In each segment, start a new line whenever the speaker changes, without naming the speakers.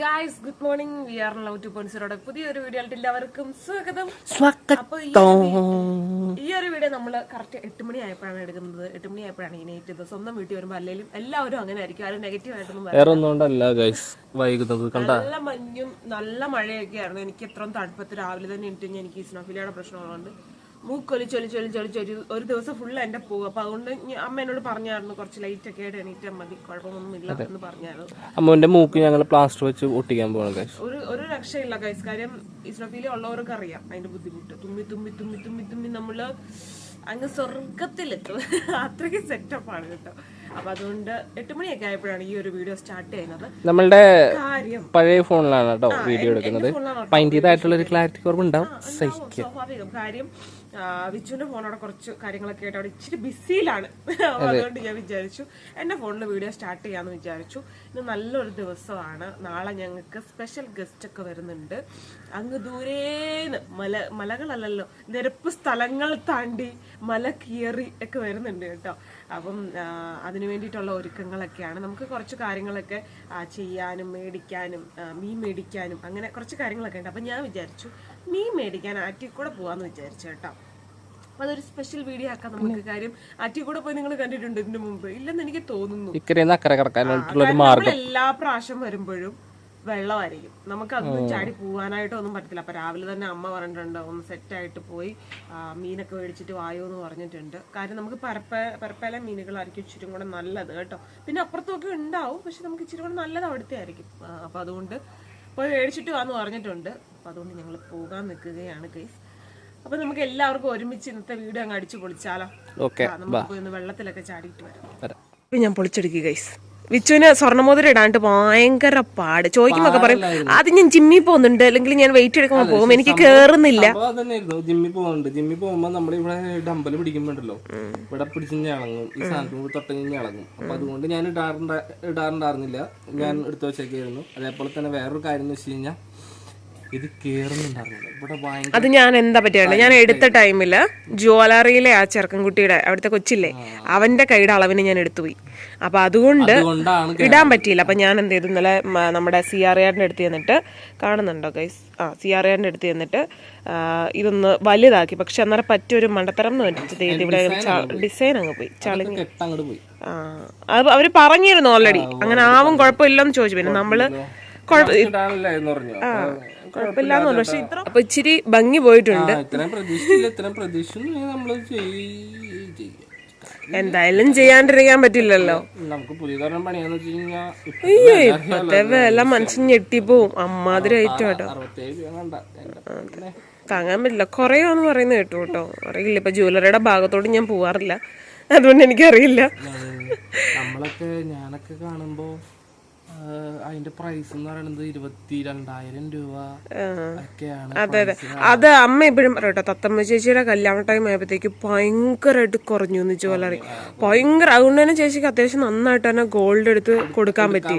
Guys good morning we are love to point പുതിയൊരു video ആയിട്ട് എല്ലാവർക്കും സ്വാഗതം. അപ്പൊ ഈ ഒരു ഈ വീഡിയോ നമ്മൾ കറക്റ്റ് എട്ട് മണി ആയപ്പോഴാണ് എടുക്കുന്നത്. എട്ട് മണി ആയപ്പോഴാണ് ഈ നൈറ്റ് ഇത് സ്വന്തം വീട്ടിൽ വരുമ്പോൾ അല്ലെങ്കിലും എല്ലാവരും അങ്ങനെ ആയിരിക്കും. ആരും നെഗറ്റീവ് ആയിട്ടൊന്നും
വേറെ ഒന്നും കൊണ്ടല്ല ഗൈസ് വൈകുന്നത് കണ്ട?
നല്ല മഞ്ഞും നല്ല മഴയൊക്കെ ആയിരുന്നു എനിക്ക് എത്രയും തണുപ്പത്ത് രാവിലെ തന്നെ എണീറ്റ് കഴിഞ്ഞാൽ എനിക്ക് ചൊലി ചൊലി മൂക്കൊലിച്ചൊലിച്ചൊലിച്ചൊലിച്ചൊരു ഒരു ദിവസം ഫുള്ള് എന്റെ പോകും അപ്പൊ അതുകൊണ്ട് അമ്മ എന്നോട് പറഞ്ഞായിരുന്നു കുറച്ച് ലൈറ്റ് ഒക്കെ ആയിട്ട് എണീറ്റാൽ മതി. കുഴപ്പമൊന്നും ഇല്ല എന്ന് പറഞ്ഞായിരുന്നു.
അമ്മന്റെ മൂക്ക് ഞങ്ങൾ പ്ലാസ്റ്റർ വെച്ച് ഒട്ടിക്കാൻ പോകണം
ഒരു ഒരു രക്ഷയില്ല കൈസ് കാര്യം ഇസ്രഫീലി ഉള്ളവർക്ക് അറിയാം അതിന്റെ ബുദ്ധിമുട്ട്. തുമ്മി തുമ്മി തുമ്മി തുമ്മി തുമ്മി നമ്മൾ അങ്ങ് സ്വർഗത്തിലെത്തും അത്രയ്ക്ക് സെറ്റപ്പാണ് കേട്ടോ. അപ്പൊ അതുകൊണ്ട് എട്ട് മണിയൊക്കെ ആയപ്പോഴാണ് ഈ ഒരു വീഡിയോ സ്റ്റാർട്ട് ചെയ്യുന്നത്.
നമ്മളുടെ പഴയ ഫോണിലാണ് കേട്ടോ വീഡിയോ എടുക്കുന്നത്. ഒരു ക്ലാരിറ്റി കുറവുണ്ടാവും.
സ്വാഭാവികം. കാര്യം ആ, വിച്ചുവിന്റെ ഫോണോടെ കുറച്ച് കാര്യങ്ങളൊക്കെ ആയിട്ട് അവിടെ ഇച്ചിരി ബിസിയിലാണ്. അതുകൊണ്ട് ഞാൻ വിചാരിച്ചു എന്റെ ഫോണിൽ വീഡിയോ സ്റ്റാർട്ട് ചെയ്യാന്ന് വിചാരിച്ചു. ഇന്ന് നല്ലൊരു ദിവസമാണ്. നാളെ ഞങ്ങൾക്ക് സ്പെഷ്യൽ ഗസ്റ്റ് ഒക്കെ വരുന്നുണ്ട്. അങ്ങ് ദൂരേന്ന് മല മലകളല്ലല്ലോ നിരപ്പ് സ്ഥലങ്ങൾ താണ്ടി മല കീറി ഒക്കെ വരുന്നുണ്ട് കേട്ടോ. അപ്പം അതിനു വേണ്ടിയിട്ടുള്ള ഒരുക്കങ്ങളൊക്കെയാണ്. നമുക്ക് കുറച്ച് കാര്യങ്ങളൊക്കെ ചെയ്യാനും മേടിക്കാനും മീൻ മേടിക്കാനും അങ്ങനെ കുറച്ച് കാര്യങ്ങളൊക്കെ ഉണ്ട്. അപ്പം ഞാൻ വിചാരിച്ചു മീൻ മേടിക്കാൻ ആറ്റിൽ കൂടെ പോകാമെന്ന് വിചാരിച്ചു കേട്ടോ. അപ്പൊ അതൊരു സ്പെഷ്യൽ വീഡിയോ ആക്കാം നമുക്ക് കാര്യം. ആറ്റി കൂടെ പോയി നിങ്ങൾ കണ്ടിട്ടുണ്ട് ഇതിന് മുമ്പ്? ഇല്ലെന്ന് എനിക്ക് തോന്നുന്നു. എല്ലാ പ്രാവശ്യം വരുമ്പോഴും വെള്ളമായിരിക്കും. നമുക്ക് അതൊന്നും ചാടി പോകാനായിട്ട് ഒന്നും പറ്റത്തില്ല. അപ്പൊ രാവിലെ തന്നെ അമ്മ പറഞ്ഞിട്ടുണ്ട് ഒന്ന് സെറ്റ് ആയിട്ട് പോയി മീനൊക്കെ മേടിച്ചിട്ട് വായോ എന്ന് പറഞ്ഞിട്ടുണ്ട്. കാര്യം നമുക്ക് പരപ്പ പരപ്പല മീനുകളായിരിക്കും ഇച്ചിരി കൂടെ നല്ലത് കേട്ടോ. പിന്നെ അപ്പുറത്തൊക്കെ ഉണ്ടാവും പക്ഷെ നമുക്ക് ഇച്ചിരി കൂടെ നല്ലത് അവിടുത്തെ ആയിരിക്കും. അപ്പൊ അതുകൊണ്ട് പോയി മേടിച്ചിട്ട് വാന്ന് പറഞ്ഞിട്ടുണ്ട്. അപ്പൊ അതുകൊണ്ട് ഞങ്ങൾ പോകാൻ നിൽക്കുകയാണ് കേസ് അപ്പൊ നമുക്ക് എല്ലാവർക്കും ഒരുമിച്ച് ഇന്നത്തെ വീഡിയോ അങ്ങ് അടിച്ചു പൊളിച്ചാലോ? നമുക്ക് വെള്ളത്തിലൊക്കെ ചാടിയിട്ട് വരാം.
വരാം.
ഞാൻ പൊളിച്ചെടുക്കുക ഗൈസ് വിച്ചുവിന് സ്വർണമോതിരം ഇടാണ്ട് ഭയങ്കര പാട്. ചോദിക്കുമ്പോ പറയും അത് ഞാൻ ജിമ്മിൽ പോകുന്നുണ്ട് അല്ലെങ്കിൽ ഞാൻ വെയിറ്റ് എടുക്കുമ്പോൾ പോകും. എനിക്ക് കേറുന്നില്ല.
ജിമ്മി ജിമ്മിൽ പോകുന്നുണ്ട്. ജിമ്മിൽ പോകുമ്പോ നമ്മുടെ ഇവിടെ ഡമ്പൽ പിടിക്കുമ്പോണ്ടല്ലോ. ഇവിടെ പിടിച്ച് ഞളങ്ങും ഈ സാധനത്തിന് തൊട്ടങ്ങി ഞളങ്ങും അപ്പൊ അതുകൊണ്ട് ഞാൻ ഇടാറുണ്ടാ ഇടാറുണ്ടായിരുന്നില്ല. ഞാൻ എടുത്തു വെച്ചേക്കായിരുന്നു. അതേപോലെ തന്നെ വേറൊരു കാര്യം എന്ന് വെച്ച് കഴിഞ്ഞാൽ ഇത് കേറുന്നുണ്ടായിരുന്നില്ല. ഇവിടെ ഭയങ്കര
അത് ഞാൻ എന്താ പറ്റിയാണ് ഞാൻ എടുത്ത ടൈമിൽ ജ്വല്ലറിയിലെ ആ ചെറുക്കൻകുട്ടിയുടെ അവിടുത്തെ കൊച്ചില്ലേ അവന്റെ കൈയുടെ അളവിന് ഞാൻ എടുത്തുപോയി അപ്പൊ അതുകൊണ്ട്
അതുകൊണ്ടാണ്
ഇടാൻ പറ്റിയില്ല. അപ്പൊ ഞാൻ എന്ത് ചെയ്തു? ഇന്നലെ മ- നമ്മുടെ സി ആർ ആറിന്റെ അടുത്ത് ചെന്നിട്ട് കാണുന്നുണ്ടോ ഗൈസ് ആ സി ആർ ആറിന്റെ അടുത്ത് ചെന്നിട്ട് ആ, ഇതൊന്ന് വലുതാക്കി പക്ഷെ അന്നേരം പറ്റിയൊരു മണ്ടത്തരം എന്ന് വെച്ചിട്ട് ഇത് ഇവിടെ ഡിസൈൻ അങ്ങ് പോയി. ചളി
കെട്ടങ്ങോട്ട് പോയി.
ആ അത് അവർ പറഞ്ഞിരുന്നു ഓൾറെഡി അങ്ങനെ ആവും കുഴപ്പമില്ലെന്ന് ചോദിച്ചു. പിന്നെ നമ്മൾ കുഴപ്പ-
ഇടാനില്ലായിരുന്നു പറഞ്ഞു. അപ്പൊ
പക്ഷെ ഇത്ര അപ്പൊ ഇച്ചിരി ഭംഗി പോയിട്ടുണ്ട്.
ഇത്രയും ഇത്രയും നമ്മൾ ചെയ്യ-.
എന്തായാലും ചെയ്യാണ്ടിരിക്കാൻ പറ്റില്ലല്ലോ.
നമുക്ക് പണിയാന്ന് വെച്ച് കഴിഞ്ഞാൽ ഇപ്പൊ
അയ്യോ ഇപ്പത്തെ വില മനുഷ്യൻ ഞെട്ടിപ്പോവും. അമ്മാതിരി ഐറ്റം കേട്ടോ. താങ്ങാൻ പറ്റില്ല. കുറയുമെന്ന് പറയുന്നത് കേട്ടു കേട്ടോ. അറിയില്ല. ഇപ്പൊ ജ്വല്ലറിയുടെ ഭാഗത്തോട് ഞാൻ പോവാറില്ല. അതുകൊണ്ട് എനിക്കറിയില്ല.
നമ്മളൊക്കെ ഞാനൊക്കെ കാണുമ്പോ അതിന്റെ പ്രൈസ് എന്ന് പറയുന്നത് ഇരുപത്തി രണ്ടായിരം രൂപ
അതെ അതെ. അത് അമ്മ എപ്പോഴും പറയട്ടോ തത്തമ്മ ചേച്ചിയുടെ കല്യാണ ടൈം ആയപ്പോഴത്തേക്ക് ഭയങ്കരമായിട്ട് കുറഞ്ഞു എന്ന് ജ്വല്ലറി ഭയങ്കര അതുകൊണ്ട് തന്നെ ചേച്ചിക്ക് അത്യാവശ്യം നന്നായിട്ട് തന്നെ ഗോൾഡ് എടുത്ത് കൊടുക്കാൻ പറ്റി.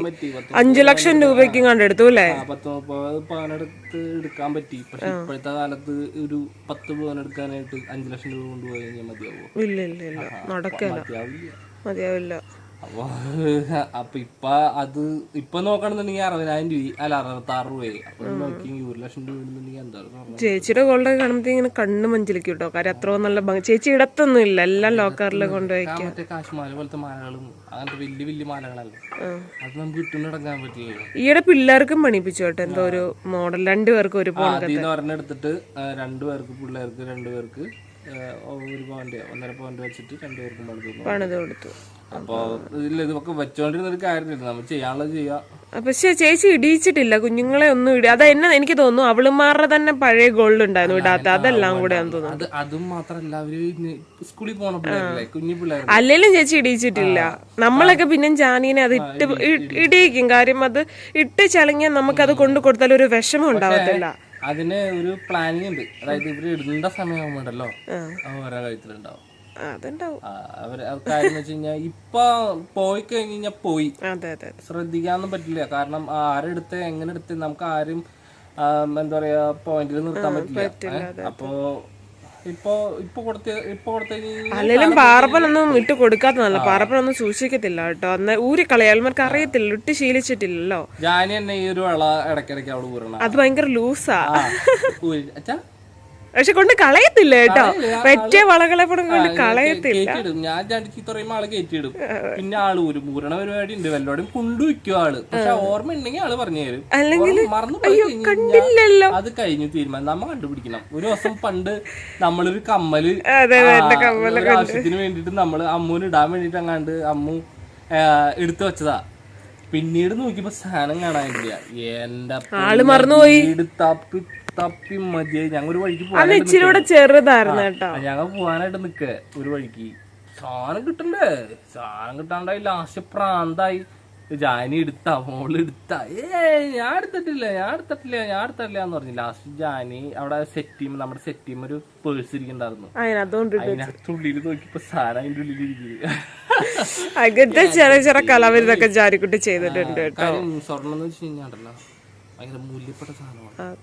അഞ്ചു ലക്ഷം രൂപയ്ക്ക് കണ്ടെടുത്തു അല്ലേ?
പവനെടുത്ത് എടുക്കാൻ പറ്റി. പക്ഷെ ഇപ്പോഴത്തെ കാലത്ത് ഒരു പത്ത് പവൻ എടുക്കാനായിട്ട് അഞ്ചു ലക്ഷം രൂപ കൊണ്ടുപോയി കഴിഞ്ഞാൽ മതിയാവോ?
ഇല്ല ഇല്ല ഇല്ല. നടക്കില്ല.
മതിയാവില്ല.
മതിയാവില്ല
അപ്പൊ ഇപ്പൊ അത് ഇപ്പൊ നോക്കണമെന്നുണ്ടെങ്കിൽ അറുപതിനായിരം രൂപ അല്ല അറുപത്താറ് രൂപയായി അപ്പൊ നോക്കി ഒരു ലക്ഷം രൂപ ഇടുന്നുണ്ടെങ്കിൽ എന്താ
ചേച്ചിയുടെ ഗോൾഡ് കാണുമ്പോൾ ഇങ്ങനെ കണ്ണ് മഞ്ചലിക്കും കേട്ടോ കാര്യം അത്ര നല്ല ഭംഗി. ചേച്ചി ഇടത്തൊന്നും ഇല്ല. എല്ലാം ലോക്കറിൽ കൊണ്ടുപോയി
മറ്റേ കാശ്മാല പോലത്തെ മാലകളും അങ്ങനത്തെ വലിയ വലിയ മാലകളല്ലേ. അത് നമുക്ക് ഇട്ടുകൊണ്ട് നടക്കാൻ പറ്റില്ലല്ലോ.
ഈയിടെ പിള്ളേർക്കും പണിപ്പിച്ചു കേട്ടോ. എന്തോ ഒരു മോഡൽ. രണ്ടുപേർക്കും ഒരു
ആ,
പോ
അതിന്ന് ഒരെണ്ണെടുത്തിട്ട് ആ, രണ്ടു പേർക്ക് പിള്ളേർക്ക് രണ്ടുപേർക്ക് ഒരു പോയിന്റ് ഒന്നര പോയിന്റ് വെച്ചിട്ട് രണ്ടുപേർക്കും. പണിത്
കൊടുത്തു.
അപ്പൊ ഇതിൽ ഇതൊക്കെ വെച്ചോണ്ടിരുന്ന ഒരു കാര്യമില്ല. നമ്മൾ ചെയ്യാനുള്ളത് ചെയ്യാം.
പക്ഷെ ചേച്ചി ഇടിയിച്ചിട്ടില്ല. കുഞ്ഞുങ്ങളെ ഒന്നും ഇടി അത് എന്നെ എനിക്ക് തോന്നുന്നു അവളുമാരുടെ തന്നെ പഴയ ഗോൾഡ് ഉണ്ടായിരുന്നു ഇടാത്ത. അതെല്ലാം കൂടെ തോന്നുന്നു.
അത് അതും മാത്രല്ല അവർ ഇന്ന് സ്കൂളിൽ പോണ പിള്ളേരല്ലേ? കുഞ്ഞു പിള്ളേർ
അല്ലെങ്കിലും ചേച്ചി ഇടിയിച്ചിട്ടില്ല. നമ്മളൊക്കെ പിന്നെ ജാനീനെ അത് ഇട്ട് ഇടിയിക്കും. കാര്യം അത് ഇട്ട് ചളങ്ങിയാൽ നമുക്കത് കൊണ്ടു കൊടുത്താൽ ഒരു വിഷമം ഉണ്ടാവത്തില്ല.
അതിന് ഒരു പ്ലാനിങ് ഉണ്ട്. അതായത് ഇവർ ഇടുന്ന സമയമാകുമ്പോണ്ടല്ലോ ഓരോ കഴുത്തിലുണ്ടാവും. കാര്യം എന്ന് വെച്ച് കഴിഞ്ഞാൽ ഇപ്പൊ പോയി കഴിഞ്ഞ് കഴിഞ്ഞാൽ പോയി. ശ്രദ്ധിക്കാനൊന്നും പറ്റില്ല. കാരണം ആരെടുത്ത് എങ്ങനെ എടുത്ത് നമുക്ക് ആരും എന്താ പറയാ പോയിന്റിൽ നിർത്താൻ പറ്റില്ല. അപ്പൊ അപ്പോ ഇപ്പൊ ഇപ്പൊ കൊടുത്ത ഇപ്പൊ കൊടുത്ത
അല്ലെങ്കിലും പാറപ്പനൊന്നും ഇട്ട് കൊടുക്കാത്തതല്ല പാറപ്പനൊന്നും സൂക്ഷിക്കത്തില്ല കേട്ടോ. അന്ന് ഊരി കളയാൽമാർക്ക് അറിയത്തില്ല. ഇട്ട് ശീലിച്ചിട്ടില്ലല്ലോ.
ജാനി തന്നെ ഈ ഒരു വള ഇടയ്ക്കിടയ്ക്ക് അവൾ ഊരണ.
അത് ഭയങ്കര ലൂസാ. പക്ഷെ കൊണ്ട് കളയത്തില്ല കേട്ടോ. പറ്റിയ വളകളെ കൊണ്ട് കൊണ്ട് കളയത്തില്ല.
ഞാൻ ചീത്ത പറയുമ്പോ ആൾ കയറ്റിയിടും പിന്നെ ആൾ ഒരു പൂരണ പരിപാടി ഉണ്ട് വല്ലോടും കൊണ്ടുവയ്ക്കും ആൾ. പക്ഷെ ഓർമ്മ ഉണ്ടെങ്കിൽ ആൾ പറഞ്ഞു തരും.
അല്ലെങ്കിൽ കണ്ടില്ലല്ലോ.
അത് കഴിഞ്ഞു തീരുമാനം. നമ്മ കണ്ടുപിടിക്കണം. ഒരു ദിവസം പണ്ട് നമ്മളൊരു കമ്മൽ ആവശ്യത്തിന് വേണ്ടിട്ട് നമ്മൾ അമ്മൂന് ഇടാൻ വേണ്ടിട്ട് അങ്ങാണ്ട് അമ്മു എടുത്തു വെച്ചതാ. പിന്നീട് നോക്കിയപ്പോ സാധനം കാണാനില്ല. എന്റെ
ആൾ മറന്നുപോയി.
തപ്പി തപ്പി മതിയായി. ഞങ്ങൾ ഒരു വഴിക്ക്
അന്ന്
പോകാനായിട്ട്
ഇച്ചിരി കൂടെ ചെറുതായിരുന്നു കേട്ടോ.
ഞങ്ങൾ പോകാനായിട്ട് നിക്ക ഒരു വഴിക്ക്. സാധനം കിട്ടണ്ടേ? സാധനം കിട്ടാണ്ടായി ലാസ്റ്റ് പ്രാന്തായി. ജാനി എടുത്ത മോൾ എടുത്ത. ഏ ഞാൻ എടുത്തിട്ടില്ല ഞാൻ എടുത്തിട്ടില്ല ഞാൻ എടുത്തിട്ടില്ല എന്ന് പറഞ്ഞു. ലാസ്റ്റ് ജാനി അവിടെ സെറ്റ് ടീം നമ്മുടെ സെറ്റ് ടീം ഒരു പേഴ്സ് ഇരിക്കണ്ടായിരുന്നു അതിനകത്തുള്ളിൽ നോക്കിയപ്പോ സാറ അതിന്റെ ഉള്ളിൽ ഇരിക്കുന്നത്
അങ്ങനത്തെ ചെറിയ ചെറിയ കലാവിരുതൊക്കെ ജാനിക്കുട്ടി ചെയ്തിട്ടുണ്ട് കേട്ടോ.
സ്വർണം എന്ന് വെച്ച് കഴിഞ്ഞാൽ ഭയങ്കര മൂല്യപ്പെട്ട സാധനമാണ്.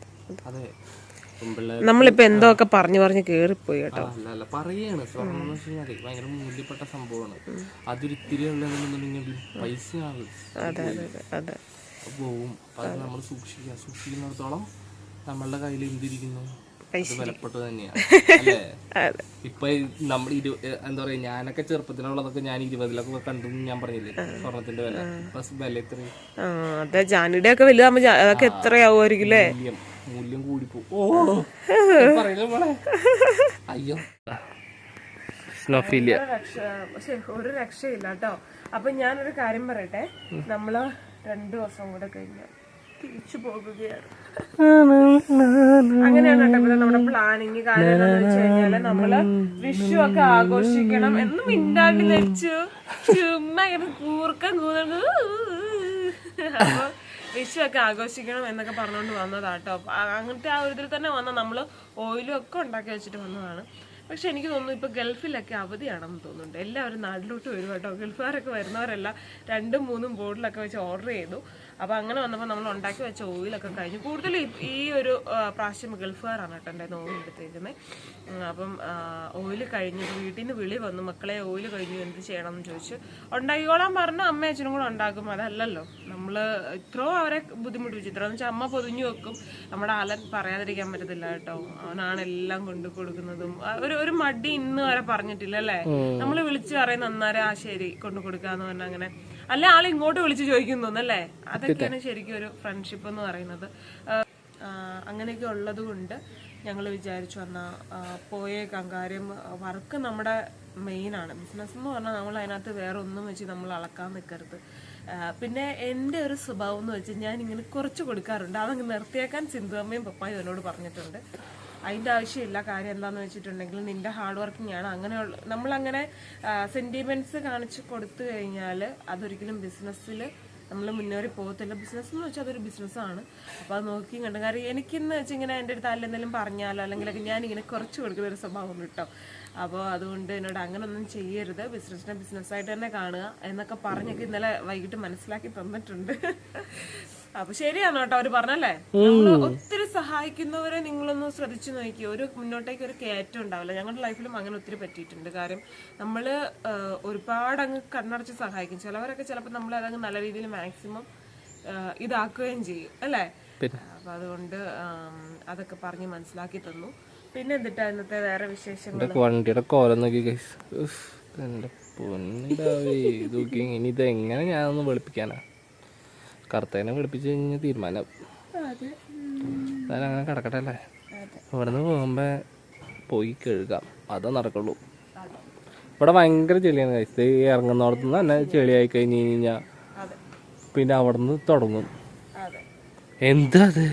അതെ.
എന്തോ ഒക്കെ
നമ്മളിപ്പോ പറഞ്ഞു പറഞ്ഞു കേറിപ്പോയി കേട്ടോ.
അല്ല അല്ല പറയാണ്. സ്വർണം എന്ന് വെച്ച് കഴിഞ്ഞാൽ ഭയങ്കര മൂല്യപ്പെട്ട സംഭവമാണ്. ഉള്ളതെന്നുണ്ടെങ്കിൽ
അതെ അതെ അതെ അതെ.
പോവും. അത് നമ്മൾ സൂക്ഷിക്കുക. സൂക്ഷിക്കുന്നിടത്തോളം നമ്മളുടെ കയ്യിൽ എന്തിരിക്കുന്നു? വിലപ്പെട്ടത് തന്നെയാണ്. ഇപ്പൊ നമ്മൾ ഇരു എന്താ പറയാ ഞാനൊക്കെ ചെറുപ്പത്തിനുള്ളതൊക്കെ ഞാൻ ഇരുപതിലൊക്കെ കണ്ടു ഞാൻ പറഞ്ഞില്ലേ? സ്വർണത്തിന്റെ വില. വില എത്ര
അതെ ജാനിയുടെ ഒക്കെ വലുതാകുമ്പോ അതൊക്കെ എത്രയാവുമായിരിക്കും
മൂല്യം കൂടി കൂടിപ്പോ ഓ പറയില്ല മോളെ? അയ്യോ. സ്നോഫീലിയ.
ഒരു രക്ഷയില്ല കേട്ടോ. അപ്പൊ ഞാനൊരു കാര്യം പറയട്ടെ. നമ്മൾ രണ്ടു ദിവസം കൂടെ കഴിഞ്ഞ തിരിച്ചു പോകുകയാണ്. അങ്ങനെയാണ് കേട്ടോ നമ്മുടെ പ്ലാനിങ് കാര്യം എന്ന് വെച്ച് കഴിഞ്ഞാൽ നമ്മൾ വിഷു ഒക്കെ ആഘോഷിക്കണം എന്ന് മിണ്ടാണ്ട് വെച്ചു ചുമ്മാ ഇങ്ങനെ കൂർക്കം കൂതൽ അപ്പൊ വിഷു ഒക്കെ ആഘോഷിക്കണം എന്നൊക്കെ പറഞ്ഞുകൊണ്ട് വന്നതാട്ടോ. അങ്ങനത്തെ ആ ഒരു ഇതിൽ തന്നെ വന്ന നമ്മൾ ഓയിലും ഒക്കെ ഉണ്ടാക്കി വെച്ചിട്ട് വന്നതാണ്. പക്ഷെ എനിക്ക് തോന്നുന്നു ഇപ്പോൾ ഗൾഫിലൊക്കെ അവധിയാണെന്ന് തോന്നുന്നുണ്ട്. എല്ലാവരും നാട്ടിലോട്ട് വരും ഗൾഫുകാരൊക്കെ വരുന്നവരെല്ലാം രണ്ടും മൂന്നും ബോർഡിലൊക്കെ വെച്ച് ഓർഡർ ചെയ്തു. അപ്പൊ അങ്ങനെ വന്നപ്പോൾ നമ്മൾ ഉണ്ടാക്കി വെച്ച ഓയിലൊക്കെ കഴിഞ്ഞു. കൂടുതൽ ഈ ഒരു പ്രാവശ്യം ഗൾഫുകാരാണ് കേട്ടോ എന്റെ ഓയിൽ എടുത്തേക്കുന്നത് അപ്പം ഓയിൽ കഴിഞ്ഞു. വീട്ടിൽ നിന്ന് വിളി വന്നു മക്കളെ ഓയിൽ കഴിഞ്ഞു എന്ത് ചെയ്യണം എന്ന് ചോദിച്ചു. ഉണ്ടാക്കിക്കോളാൻ പറഞ്ഞു അമ്മ അച്ഛനും കൂടെ ഉണ്ടാക്കും. അതല്ലല്ലോ. നമ്മൾ ഇത്രയോ അവരെ ബുദ്ധിമുട്ടിച്ചു ഇത്രയെന്ന് വെച്ചാൽ അമ്മ പൊതിഞ്ഞു വെക്കും. നമ്മുടെ അലൻ പറയാതിരിക്കാൻ പറ്റത്തില്ല കേട്ടോ. അവനാണ് എല്ലാം കൊണ്ടു കൊടുക്കുന്നതും. ഒരു ഒരു മടി ഇന്ന് വരെ പറഞ്ഞിട്ടില്ല അല്ലേ? നമ്മൾ വിളിച്ചു പറയുന്ന അന്നേരം ആ ശരി കൊണ്ടു കൊടുക്കാന്ന് പറഞ്ഞാൽ അങ്ങനെ അല്ല ആൾ ഇങ്ങോട്ട് വിളിച്ച് ചോദിക്കുന്നു അല്ലേ അതൊക്കെയാണ് ശരിക്കും ഒരു ഫ്രണ്ട്ഷിപ്പ് എന്ന് പറയുന്നത്. അങ്ങനെയൊക്കെ ഉള്ളത് കൊണ്ട് ഞങ്ങൾ വിചാരിച്ചു വന്ന പോയേക്കാം കാര്യം വർക്ക് നമ്മുടെ മെയിനാണ് ബിസിനസ് എന്ന് പറഞ്ഞാൽ നമ്മൾ അതിനകത്ത് വേറെ ഒന്നും വെച്ച് നമ്മൾ അളക്കാൻ നിൽക്കരുത് പിന്നെ എന്റെ ഒരു സ്വഭാവം എന്ന് വെച്ചാൽ ഞാൻ ഇങ്ങനെ കുറച്ച് കൊടുക്കാറുണ്ട്. അതങ്ങ് നിർത്തിയേക്കാൻ സിന്ധുവമ്മയും പപ്പായും എന്നോട് പറഞ്ഞിട്ടുണ്ട്. അതിന്റെ ആവശ്യമില്ല. കാര്യം എന്താണെന്ന് വെച്ചിട്ടുണ്ടെങ്കിൽ നിന്റെ ഹാർഡ് വർക്കിംഗ് ആണ് അങ്ങനെയുള്ള നമ്മളങ്ങനെ സെന്റിമെന്റ്സ് കാണിച്ച് കൊടുത്തു കഴിഞ്ഞാൽ അതൊരിക്കലും ബിസിനസ്സിൽ നമ്മൾ മുന്നേറി പോകത്തില്ല. ബിസിനസ് എന്ന് വെച്ചാൽ അതൊരു ബിസിനസ്സാണ് അപ്പോൾ അത് നോക്കി കണ്ടു കാര്യം എനിക്കെന്ന് വെച്ച് ഇങ്ങനെ എന്റെ അടുത്ത് ആരെങ്കിലും എന്തെങ്കിലും പറഞ്ഞാലോ അല്ലെങ്കിൽ ഞാൻ ഇങ്ങനെ കുറച്ച് കൊടുക്കുന്ന ഒരു സ്വഭാവം കിട്ടും അപ്പോൾ അതുകൊണ്ട് എന്നോട് അങ്ങനെ ഒന്നും ചെയ്യരുത് ബിസിനസ്സിനെ ബിസിനസ്സായിട്ട് തന്നെ കാണുക എന്നൊക്കെ പറഞ്ഞൊക്കെ ഇന്നലെ വൈകിട്ട് മനസ്സിലാക്കി തന്നിട്ടുണ്ട്. അപ്പൊ ശരിയാണ് കേട്ടോ അവർ പറഞ്ഞല്ലേ? ഒത്തിരി സഹായിക്കുന്നവരെ നിങ്ങളൊന്ന് ശ്രദ്ധിച്ചു നോക്കി. ഒരു മുന്നോട്ടേക്ക് ഒരു കയറ്റം ഉണ്ടാവില്ല. ഞങ്ങളുടെ ലൈഫിലും അങ്ങനെ ഒത്തിരി പറ്റിയിട്ടുണ്ട്. കാര്യം നമ്മൾ ഒരുപാട് അങ്ങ് കണ്ണടച്ച് സഹായിക്കും. ചിലവരൊക്കെ ചിലപ്പോൾ നമ്മൾ അതങ്ങ് നല്ല രീതിയിൽ മാക്സിമം ഇതാക്കുകയും ചെയ്യും. അല്ലേ? അപ്പൊ അതുകൊണ്ട് അതൊക്കെ പറഞ്ഞ് മനസ്സിലാക്കി തന്നു. പിന്നെ എന്തിട്ടാ ഇന്നത്തെ വേറെ
വിശേഷം വണ്ടിയുടെ കോലം നോക്കി ഇനി ഇത് എങ്ങനെ ഞാനൊന്ന് വെളുപ്പിക്കാനാ? കറുത്തേനെ വെളുപ്പിച്ച് കഴിഞ്ഞാൽ തീരുമാനം. ഞാൻ അങ്ങനെ കിടക്കട്ടെ അല്ലേ? ഇവിടുന്ന് പോകുമ്പോ പോയി കഴുകാം. അതേ നടക്കുള്ളൂ. ഇവിടെ ഭയങ്കര ചെളിയാണ് കഴിച്ചത് ഈ ഇറങ്ങുന്നിടത്തു നിന്ന് തന്നെ ചെളിയായി കഴിഞ്ഞ് കഴിഞ്ഞാൽ
പിന്നെ
പിന്നെ അവിടുന്ന് തുടങ്ങും. എന്താ അത്?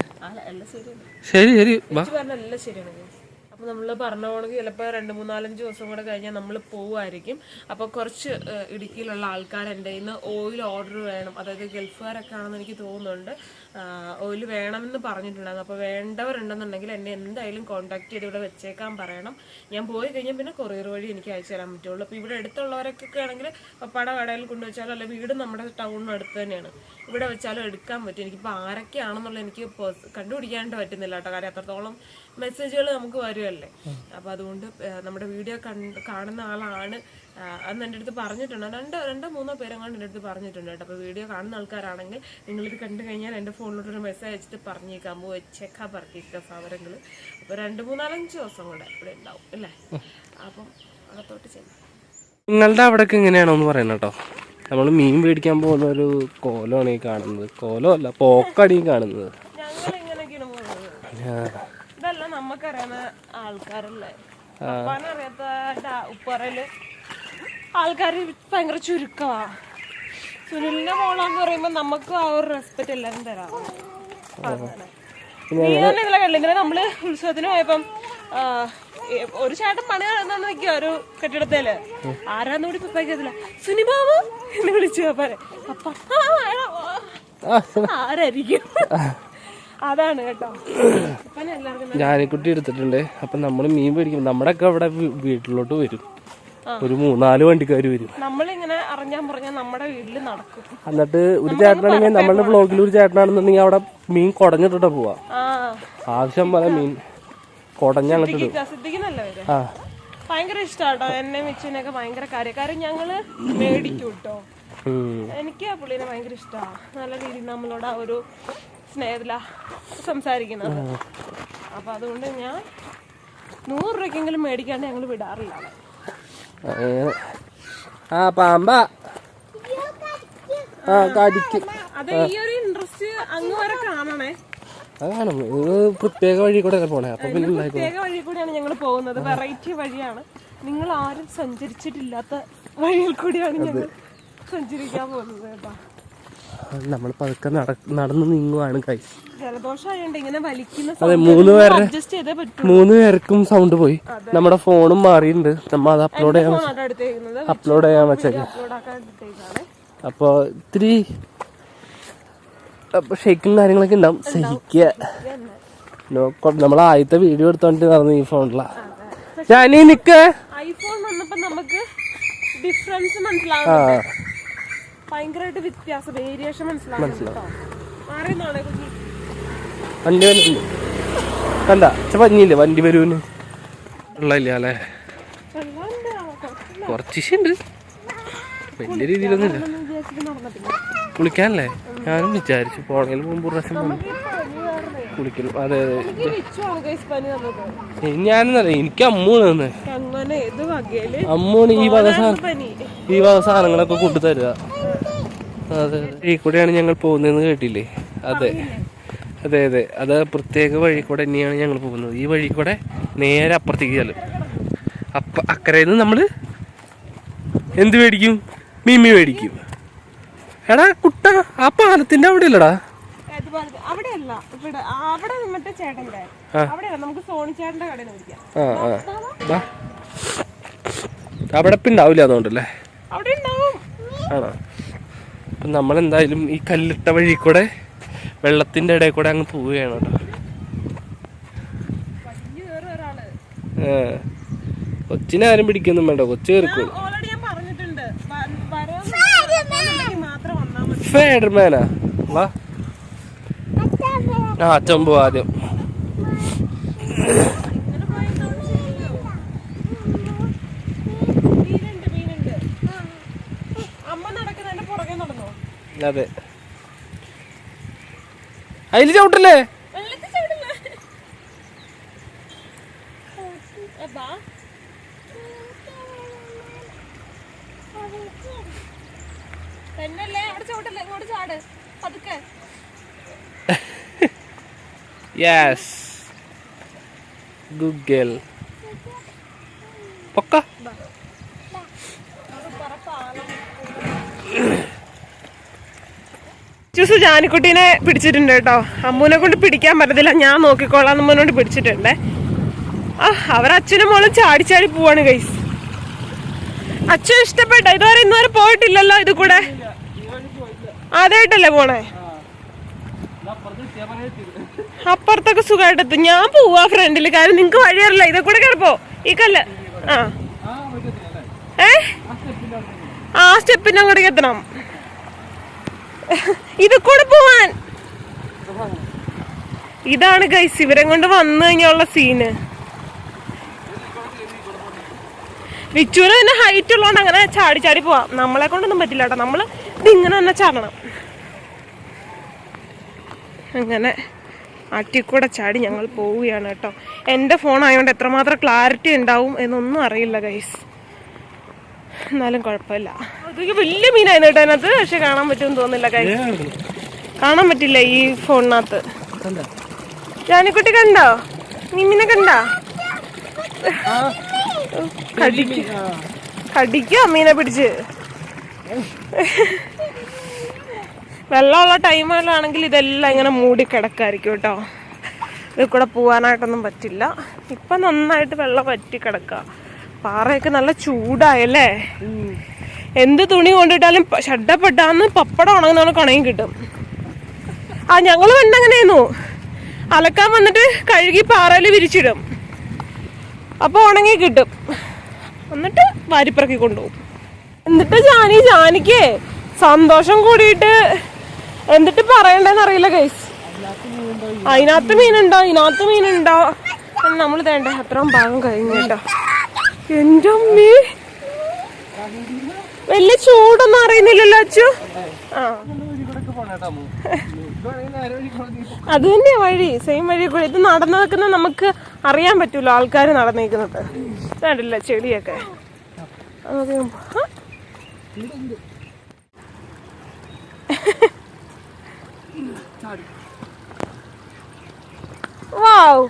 ശരി ശരി. വാ.
ചേച്ചി പറഞ്ഞ എല്ലാം ശരിയാണ് guys. അപ്പൊ നമ്മൾ പറഞ്ഞ പോണെങ്കിൽ ചിലപ്പോൾ രണ്ട് മൂന്നാലഞ്ച് ദിവസം കൂടെ കഴിഞ്ഞാൽ നമ്മൾ പോവുമായിരിക്കും അപ്പോൾ കുറച്ച് ഇടുക്കിയിലുള്ള ആൾക്കാർ എന്റെ ഇന്ന് ഓയിൽ ഓർഡർ വേണം. അതായത് ഗൾഫുകാരൊക്കെ ആണെന്ന് എനിക്ക് തോന്നുന്നുണ്ട്. ഓയിൽ വേണമെന്ന് പറഞ്ഞിട്ടുണ്ടായിരുന്നു. അപ്പോൾ വേണ്ടവരുണ്ടെന്നുണ്ടെങ്കിൽ എന്നെ എന്തായാലും കോൺടാക്ട് ചെയ്ത് ഇവിടെ വെച്ചേക്കാൻ പറയണം. ഞാൻ പോയി കഴിഞ്ഞാൽ പിന്നെ കൊറിയർ വഴി എനിക്ക് അയച്ചു തരാൻ പറ്റുള്ളൂ. അപ്പോൾ ഇവിടെ അടുത്തുള്ളവരൊക്കെ ആണെങ്കിൽ പപ്പാടെ കടയിൽ കൊണ്ടുവച്ചാലും അല്ല വീട് നമ്മുടെ ടൗണിന് അടുത്ത് തന്നെയാണ്. ഇവിടെ വെച്ചാലും എടുക്കാൻ പറ്റും. എനിക്കിപ്പോൾ ആരൊക്കെയാണെന്നുള്ള എനിക്ക് കണ്ടുപിടിക്കാണ്ട് പറ്റുന്നില്ല കേട്ടോ. കാര്യം അത്രത്തോളം മെസ്സേജുകൾ നമുക്ക് വരുമല്ലേ അപ്പൊ അതുകൊണ്ട് നമ്മുടെ വീഡിയോ കാണുന്ന ആളാണ്. അന്ന് എന്റെ അടുത്ത് പറഞ്ഞിട്ടുണ്ട്. രണ്ടോ രണ്ടോ മൂന്നോ പേരെങ്ങാണ്ട് എന്റെ അടുത്ത് പറഞ്ഞിട്ടുണ്ട് കേട്ടോ. അപ്പോൾ വീഡിയോ കാണുന്ന ആൾക്കാരാണെങ്കിൽ നിങ്ങളിത് കണ്ടു കഴിഞ്ഞാൽ എന്റെ ഫോണിലോട്ടൊരു മെസ്സേജ് അയച്ചിട്ട് പറഞ്ഞേക്കാം. വെച്ചേക്കാ പറഞ്ഞേക്കാം സാധനങ്ങൾ അപ്പോൾ രണ്ട് മൂന്നാലഞ്ച് ദിവസം കൂടെ ഇവിടെ ഉണ്ടാവും അല്ലേ? അപ്പം അകത്തോട്ട് ചെല്ലാം.
നിങ്ങളുടെ അവിടെയൊക്കെ എങ്ങനെയാണോ എന്ന് പറയുന്നത് കേട്ടോ. നമ്മൾ മീൻ മേടിക്കാൻ പോകുന്ന ഒരു കോലമാണ് ഈ കാണുന്നത്. കോലമല്ല ഈ കാണുന്നത്.
ഇതെല്ലാം നമുക്കറിയാവുന്ന ആൾക്കാരല്ലേ? അറിയാത്ത ഉപ്പറയിൽ ആൾക്കാർ ഭയങ്കര ചുരുക്കമാ സുനിലിന്റെ മോളാന്ന് പറയുമ്പോ നമുക്ക് ആ ഒരു റെസ്പെക്ട് എല്ലാരും തരാം. നീ തന്നെ ഇതിലെ നമ്മൾ ഉത്സവത്തിന് പോയപ്പം ഒരു ചേട്ടൻ പണി നടന്നു നിൽക്കുക ഒരു കെട്ടിടത്തിൽ. ആരാന്ന് കൂടി പപ്പയ്ക്കത്തില്ല സുനിബാബു എന്ന് വിളിച്ചു പപ്പാരെ പപ്പ "ആ, എടാ,
ആ,
ആ, ആരായിരിക്കും? അതാണ് കേട്ടോ.
ജാനിക്കുട്ടി എടുത്തിട്ടുണ്ട്. അപ്പം നമ്മൾ മീൻ പിടിക്കും നമ്മുടെ ഒക്കെ അവിടെ വീട്ടിലോട്ട് വരും. ഒരു മൂന്നാൽ വണ്ടിക്കാർ വരും.
നമ്മളിങ്ങനെ അറിഞ്ഞാൽ പറഞ്ഞാൽ നമ്മുടെ വീട്ടിൽ നടക്കും.
എന്നിട്ട് ഒരു ചേട്ടനാണെങ്കിൽ നമ്മളുടെ ബ്ലോഗിൽ ഒരു ചേട്ടനാണെന്നുണ്ടെങ്കിൽ അവിടെ മീൻ കുടഞ്ഞിട്ടിട്ടാ പോവാ. ആവശ്യം പോലെ മീൻ കുടഞ്ഞ് അങ്ങോട്ട് ആ.
ഭയങ്കര ഇഷ്ടാട്ടോ. എന്നെ മിച്ചിനൊക്കെ ഭയങ്കര കാര്യം. കാര്യം ഞങ്ങൾ മേടിക്കും കേട്ടോ എനിക്ക് ആ പുള്ളിനെ ഭയങ്കര ഇഷ്ടമാണ് നല്ല രീതിയിൽ നമ്മളോട് ആ ഒരു സ്നേഹത്തില സംസാരിക്കുന്നത്. അപ്പൊ അതുകൊണ്ട് ഞാൻ നൂറ് രൂപയ്ക്കെങ്കിലും മേടിക്കാണ്ട് ഞങ്ങൾ വിടാറില്ല.
ആ പാമ്പ ആ കടിക്ക്.
അത് ഈ ഒരു ഇൻട്രസ്റ്റ് അങ്ങ് വരെ കാണണേ.
അതാണ് പ്രത്യേക വഴി കൂടെ പോണേ. അപ്പൊ പിന്നെ
പ്രത്യേക വഴി കൂടിയാണ് ഞങ്ങൾ പോകുന്നത്. വെറൈറ്റി വഴിയാണ്. നിങ്ങൾ ആരും സഞ്ചരിച്ചിട്ടില്ലാത്ത വഴിയിൽ കൂടിയാണ് ഞങ്ങൾ സഞ്ചരിക്കാൻ പോകുന്നത് കേട്ടോ.
നമ്മൾ പതുക്കെ നടന്നു നീങ്ങുവാണ് കൈ
ജലദോഷമായോണ്ട് ഇങ്ങനെ വലിക്കുന്ന
അതെ മൂന്ന് പേരുടെ മൂന്ന് പേർക്കും സൗണ്ട് പോയി. നമ്മുടെ ഫോണും മാറിയിട്ടുണ്ട്. നമ്മൾ അത് അപ്ലോഡ് ചെയ്യാൻ അപ്ലോഡ് ചെയ്യാൻ വെച്ചേക്കാം. അപ്പോൾ ഇത്തിരി ഷെയ്ക്കും കാര്യങ്ങളൊക്കെ ഉണ്ടാവും. സഹിക്കുക നമ്മൾ ആദ്യത്തെ വീഡിയോ എടുത്തോണ്ട് നടന്നു ഈ ഫോണില. ഞാനീ നിക്ക്.
ഐഫോൺ വന്നപ്പോ നമുക്ക് ഡിഫറൻസ് മനസ്സിലാവും ഭയങ്കരമായിട്ട് വ്യത്യാസം വേരിയേഷൻ മനസ്സിലാവും.
വണ്ടി വരുന്നുണ്ട് കണ്ട പഞ്ഞില്ലേ വണ്ടി വരൂന്ന് ഉള്ളില്ല അല്ലേ? ഉണ്ട്. വലിയ രീതിയിലൊന്നുമില്ല കുളിക്കാനല്ലേ? ഞാനും വിചാരിച്ചു. പോണേന് മുമ്പ് പ്രാവശ്യം. കുളിക്കണം അതെ അതെ. ഞാനെന്നല്ല എനിക്ക് അമ്മൂണ് തന്നെ. അമ്മൂണ് ഈ വക ഈ വക സാധനങ്ങളൊക്കെ കൊണ്ടു തരിക അതെ. ഈ കൂടെയാണ് ഞങ്ങൾ പോകുന്നതെന്ന് കേട്ടില്ലേ? അതെ. അതെ അതെ. അത് പ്രത്യേക വഴി കൂടെ തന്നെയാണ് ഞങ്ങൾ പോകുന്നത്. ഈ വഴി കൂടെ നേരെ അപ്പുറത്തേക്ക് ചെല്ലും. അപ്പ അക്കരയിൽ നിന്ന് നമ്മൾ എന്ത് മേടിക്കും? മീമി മേടിക്കും. എടാ കുട്ട ആ പാലത്തിന്റെ അവിടെ ഇല്ലടാ.
ഏത് അവിടെയല്ല ഇവിടെ അവിടെ മറ്റേ ചേട്ടന്റെ അവിടെയല്ല നമുക്ക് സോണി ചേട്ടന്റെ കടയിൽ
അവിടെ ഉണ്ടാവില്ല അതുകൊണ്ടല്ലേ?
അവിടെ ഉണ്ടാവും.
ആണോ? അപ്പം നമ്മളെന്തായാലും ഈ കല്ലിട്ട വഴി കൂടെ വെള്ളത്തിന്റെ ഇടയിൽ കൂടെ അങ്ങ് പോവുകയാണ് കേട്ടോ. കൊച്ചിനെ ആരും പിടിക്കൊന്നും വേണ്ട കൊച്ചു കയറിക്കോളൂ
ഓൾറെഡി ഞാൻ പറഞ്ഞിട്ടുണ്ട്. വ- മാത്രം വന്നാ മതി.
ഫേഡർമാനാ വാ. ആ അച്ഛൻ പോവാ ആദ്യം
ഇങ്ങനെ പോയി എന്താണ് ചെയ്യുക? മീനുണ്ട് മീനുണ്ട് അമ്മ നടക്കുന്നതിന്റെ പുറകെ നടന്നോ
അതെ. അതിൽ ചവിട്ടല്ലേ?
യെസ് ഏ, ബാ. തന്നെയല്ലേ അവിടെ ചവിട്ടല്ലേ ഇങ്ങോട്ട് ചാട് പതുക്കെ
യെസ് ഗുഗൽ പൊക്ക
ചൂസ് ജാനിക്കുട്ടീനെ പിടിച്ചിട്ടുണ്ട് കേട്ടോ. അമ്മൂനെ കൊണ്ട് പിടിക്കാൻ പറ്റത്തില്ല. ഞാൻ നോക്കിക്കോളാം അമ്മൂനോട് പിടിച്ചിട്ടുണ്ട്. ആ അവർ അച്ഛനും മോളും ചാടി ചാടി പോവാണ് ഗൈസ് അച്ഛൻ ഇഷ്ടപ്പെട്ട ഇതുവരെ ഇന്നുവരെ പോയിട്ടില്ലല്ലോ ഇത് കൂടെ? അതായിട്ടല്ലേ പോണേ? അപ്പുറത്തൊക്കെ സുഖമായിട്ട് എത്തും. ഞാൻ പോവാ ഫ്രണ്ടിൽ കാരണം നിങ്ങക്ക് വഴിയറില്ല ഇതെ കൂടെ കിടപ്പോ. ഈ കല്ല്. ആ. ഏ? ആ സ്റ്റെപ്പിന്റെ അങ്ങോട്ടേക്ക് എത്തണം. ഇത് കൂടെ പോവാൻ. ഇതാണ് ഗൈസ് ഇവരെ കൊണ്ട് വന്നു കഴിഞ്ഞുള്ള സീന് വിച്ചൂര് പിന്നെ ഹൈറ്റ് ഉള്ളതുകൊണ്ട് അങ്ങനെ ചാടി ചാടി പോവാം. നമ്മളെ കൊണ്ടൊന്നും പറ്റില്ല കേട്ടോ. നമ്മൾ ഇതിങ്ങനെ തന്നെ ചാടണം. അങ്ങനെ ആറ്റിക്കൂടെ ചാടി ഞങ്ങൾ പോവുകയാണ് കേട്ടോ. എന്റെ ഫോൺ ആയതുകൊണ്ട് എത്രമാത്രം ക്ലാരിറ്റി ഉണ്ടാവും എന്നൊന്നും അറിയില്ല ഗൈസ് എന്നാലും കുഴപ്പമില്ല. അതൊക്കെ വലിയ മീനായിരുന്നു കേട്ടോ അതിനകത്ത്. പക്ഷെ കാണാൻ പറ്റുമെന്ന് തോന്നുന്നില്ല കാണാൻ പറ്റില്ല ഈ ഫോണിനകത്ത്. ജാനിക്കുട്ടി കണ്ടോ? നിമ്മിനെ കണ്ടോ? കടിക്ക. മീനെ പിടിച്ച്? വെള്ളമുള്ള ടൈമുകളാണെങ്കിൽ ഇതെല്ലാം ഇങ്ങനെ മൂടി കിടക്കായിരിക്കും കേട്ടോ. ഇതിൽ കൂടെ പോവാനായിട്ടൊന്നും പറ്റില്ല. ഇപ്പൊ നന്നായിട്ട് വെള്ളം വറ്റി കിടക്കുക പാറയൊക്കെ നല്ല ചൂടായല്ലേ? എന്ത് തുണി കൊണ്ടിട്ടാലും ഷഡപ്പെട്ടാന്ന് പപ്പടം ഉണങ്ങുന്ന കണയും കിട്ടും. ആ ഞങ്ങൾ പണ്ട് അങ്ങനെയായിരുന്നു അലക്കാൻ വന്നിട്ട് കഴുകി പാറയിൽ വിരിച്ചിടും. അപ്പൊ ഉണങ്ങി കിട്ടും. എന്നിട്ട് വാരിപ്പിറക്കി കൊണ്ടുപോകും. എന്നിട്ട് ജാനി ജാനിക്ക് സന്തോഷം കൂടിയിട്ട് എന്നിട്ട് പറയണ്ടെന്ന് അറിയില്ല ഗൈസ് അതിനകത്ത് മീനുണ്ടോ? ഇതിനകത്ത് മീനുണ്ടോ? നമ്മൾ തേണ്ട അത്രയും ഭാഗം കഴിഞ്ഞു കേട്ടോ. എന്റെ അമ്മേ. വലിയ ചൂടൊന്നും അറിയുന്നില്ലല്ലോ അച്ചു ആ. അത് തന്നെയാ വഴി. സെയിം വഴി കൂടി. ഇത് നടന്നു നിൽക്കുന്ന നമുക്ക് അറിയാൻ പറ്റൂല ആൾക്കാർ നടന്നേക്കുന്നത്. കണ്ടില്ല ചെടിയൊക്കെ. വാവ്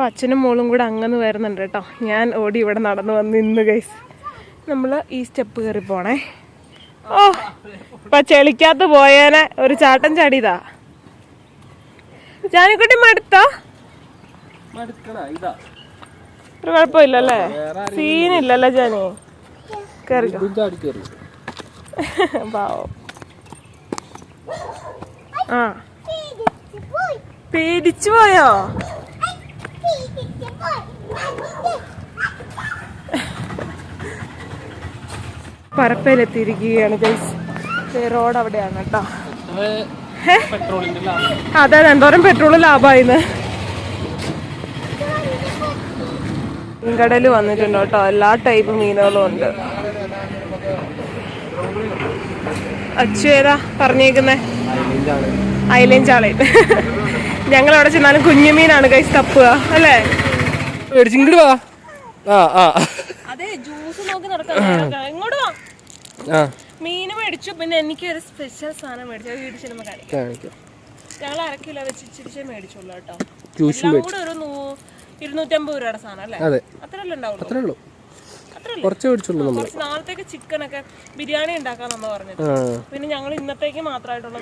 അപ്പൊ അച്ഛനും മോളും കൂടെ അങ്ങനെ വരുന്നുണ്ട് കേട്ടോ. ഞാൻ ഓടി ഇവിടെ നടന്നു വന്ന് ഇന്ന് ഗൈസ് നമ്മൾ ഈ സ്റ്റെപ്പ് കയറി പോണേ. ഓ ഇപ്പൊ ചെളിക്കകത്ത് പോയേനെ. ഒരു ചാട്ടം ചാടിയതാ. ജാനിക്കുട്ടി മടുത്തോ? ഒരു കുഴപ്പമില്ലല്ലേ? സീനില്ലല്ലേ ജാനി. കയറിക്കോ പാവം. ആ. പേടിച്ചു പോയോ? പരപ്പയിലെത്തിയിരിക്കുകയാണ് ഗൈസ് റോഡ് അവിടെയാണ് കേട്ടോ. അതെ അതെ എന്തോരം പെട്രോൾ ലാഭമായിന്ന്. മീൻകടൽ വന്നിട്ടുണ്ട് കേട്ടോ. എല്ലാ ടൈപ്പ് മീനുകളും ഉണ്ട്. അച്ചു ഏതാ പറഞ്ഞേക്കുന്നേ? അയിലേം ചാളയും ഞങ്ങൾ അവിടെ ചെന്നാലും കുഞ്ഞുമീനാണ് കൈസ് തപ്പുക അല്ലേ?
മേടിച്ചിങ്ങോട്ട് വാ. ആ ആ.
അതെ ജ്യൂസ് നോക്കി നടക്കാൻ ഇങ്ങോട്ട് വാ.
ആ.
മീന് മേടിച്ചു പിന്നെ എനിക്ക് ഒരു സ്പെഷ്യൽ സാധനം മേടിച്ചു. വീട് ചെല്ലുമ്പോൾ കാണിക്കാം ഞങ്ങൾ അര കിലോ വെച്ച് ഇച്ചിരിച്ചേ മേടിച്ചുള്ളൂ കേട്ടോ.
ജ്യൂസ്
എല്ലാം കൂടെ ഒരു ഇരുന്നൂറ്റമ്പത് രൂപയുടെ സാധനം അല്ലേ?
അതെ.
അത്രയല്ലേ ഉണ്ടാവുള്ളൂ?
അത്രേ ഉള്ളൂ. കുറച്ച് മേടിച്ചുള്ളൂ നമ്മൾ
നാളത്തേക്ക് ചിക്കനൊക്കെ ബിരിയാണി ഉണ്ടാക്കാൻ നമ്മ പറഞ്ഞത് പിന്നെ ഞങ്ങൾ ഇന്നത്തേക്ക് മാത്രമായിട്ടുള്ള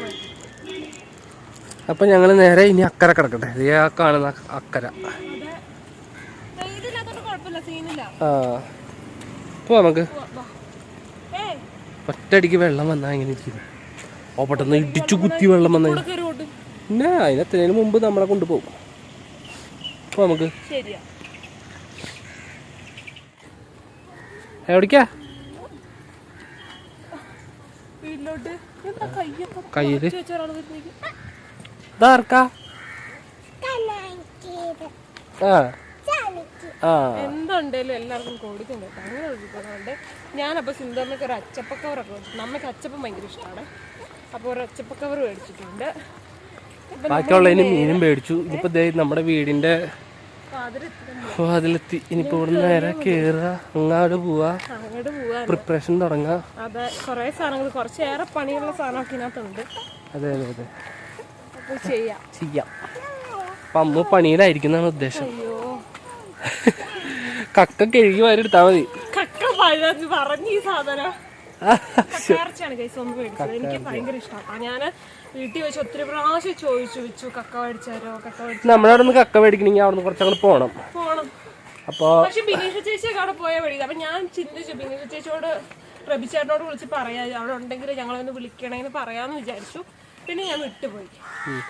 അപ്പൊ ഞങ്ങൾ നേരെ ഇനി അക്കര കിടക്കട്ടെ. ദേ ആ കാണുന്ന അക്കര. ആ. പോവാ നമുക്ക്.
ഒറ്റടിക്ക്
ഒറ്റയടിക്ക് വെള്ളം വന്നാ ഇങ്ങനെ ഇരിക്കുന്നു? ഓ പെട്ടെന്ന് ഇടിച്ചു കുത്തി വെള്ളം വന്ന
അതിനെത്തിനു
പിന്നെ മുമ്പ് നമ്മളെ കൊണ്ടുപോകും. പോ നമുക്ക്. എവിടേക്കാ?
കയ്യിൽ.
ഇതാർക്കാ? ആ.
എന്തുണ്ടേലും എല്ലാവർക്കും കൊടുക്കും കേട്ടോ അങ്ങനെ ഒഴുകുന്നുണ്ട് ഞാനപ്പോൾ സിന്ധമ്മയ്ക്ക് ഒരു അച്ചപ്പ കവറൊക്കെ വെച്ചിട്ടുണ്ട് അമ്മയ്ക്ക് അച്ചപ്പം ഭയങ്കര ഇഷ്ടമാണ്. അപ്പോൾ ഒരു അച്ചപ്പ കവർ മേടിച്ചിട്ടുണ്ട്
ബാക്കിയുള്ളതിന് മീനും മേടിച്ചു. ഇനിയിപ്പോ ദേ നമ്മുടെ വീടിന്റെ അതിലെത്തി. ഇനിയിപ്പോ ഇവിടെ നേരെ കേറുക. അങ്ങോട്ട് പോവാ
അങ്ങോട്ട് പോവാ
പ്രിപ്പറേഷൻ തുടങ്ങാ
അതെ കുറേ സാധനങ്ങൾ കുറച്ചേറെ പണിയുള്ള സാധനമൊക്കെ ഇതിനകത്തുണ്ട്.
അതെ അതെ അതെ.
ചെയ്യാം.
ചെയ്യാം. അപ്പൊ അമ്മ പണിയിലായിരിക്കുന്നതാണ് ഉദ്ദേശം. കക്ക കഴുകി വാരിയെടുത്താ മതി.
കക്ക പറഞ്ഞു ഈ സാധനം. കക്കയിറച്ചിയാണ് കൈസ് ഒന്ന് മേടിച്ചത്. എനിക്ക് ഭയങ്കര ഇഷ്ടമാണ് ഞാൻ വീട്ടിൽ വെച്ച് ഒത്തിരി പ്രാവശ്യം ചോദിച്ചു വെച്ചു കക്ക മേടിച്ചാരോ കക്ക മേടിച്ചു
നമ്മുടെ അവിടെ നിന്ന് കക്ക മേടിക്കണമെങ്കിൽ അവിടെ നിന്ന് കുറച്ചങ്ങോട്ട് പോകണം
പോണം.
അപ്പൊ
പക്ഷെ ബിനീഷ ചേച്ചിയൊക്കെ അവിടെ പോയാൽ മേടിക്കും അപ്പൊ ഞാൻ ചിന്തിച്ചു ബിനീഷ ചേച്ചിയോട് പ്രഭിച്ചേട്ടനോട് വിളിച്ച് പറയാ. അവിടെ ഉണ്ടെങ്കിൽ ഞങ്ങളൊന്ന് വിളിക്കണെന്ന് പറയാന്ന് വിചാരിച്ചു. പിന്നെ ഞാൻ വിട്ടുപോയി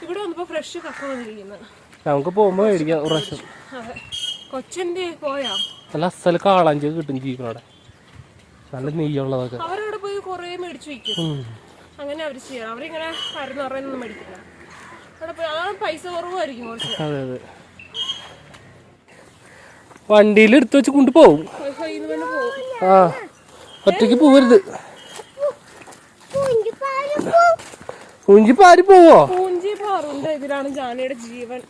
ഇവിടെ വന്നപ്പോ ഫ്രഷ് കക്ക വന്നിരിക്കുന്നത്
നമുക്ക് പോകുമ്പോ മേടിക്കാം പ്രാവശ്യം
അതെ കൊച്ചിന്റെ പോയാ
നല്ല അസൽ കാളാഞ്ചി കിട്ടും ജീവനോടെ നല്ല നെയ്യുള്ളതൊക്കെ
അവരവിടെ പോയി കൊറേ മേടിച്ചു വയ്ക്കും. അങ്ങനെ അവർ ചെയ്യണം അവരിങ്ങനെ മരുന്ന് പറയുന്നൊന്നും മേടിക്കില്ല അവിടെ പോയി അതാണ് പൈസ കുറവായിരിക്കും കുറച്ച്
അതെ അതെ വണ്ടിയിൽ എടുത്തു വെച്ച് കൊണ്ടുപോകും ആ ഒറ്റയ്ക്ക് പോവരുത് കുഞ്ചി പാരി പോവോ?
പൂഞ്ചി പാറുണ്ട്. ഇതിലാണ് ജാനയുടെ ജീവൻ.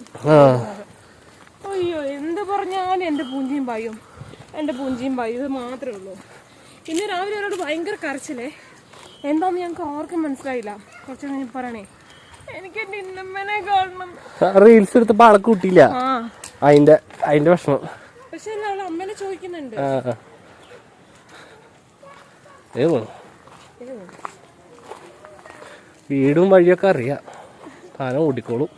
അയ്യോ എന്ത് പറഞ്ഞാലും എന്റെ പൂഞ്ചിയും പായും. എന്റെ പൂഞ്ചിയും പായും ഇത് മാത്രമേ ഉള്ളൂ. ഇന്ന് രാവിലെ അവരോട് ഭയങ്കര കരച്ചിലേ. എന്താന്ന് ഞങ്ങൾക്ക് ആർക്കും മനസ്സിലായില്ല. കുറച്ച് കഴിഞ്ഞ് പറയണേ. എനിക്ക് എന്റെ ഇന്നമ്മനെ കാണണം.
റീൽസ് എടുത്തപ്പോ ആളെ കൂട്ടിയില്ല. അതിന്റെ അതിന്റെ ഭക്ഷണം
പക്ഷെ അല്ല അമ്മനെ ചോദിക്കുന്നുണ്ട്.
ഏ. വീടും വഴിയൊക്കെ അറിയാം താനം ഓടിക്കോളും.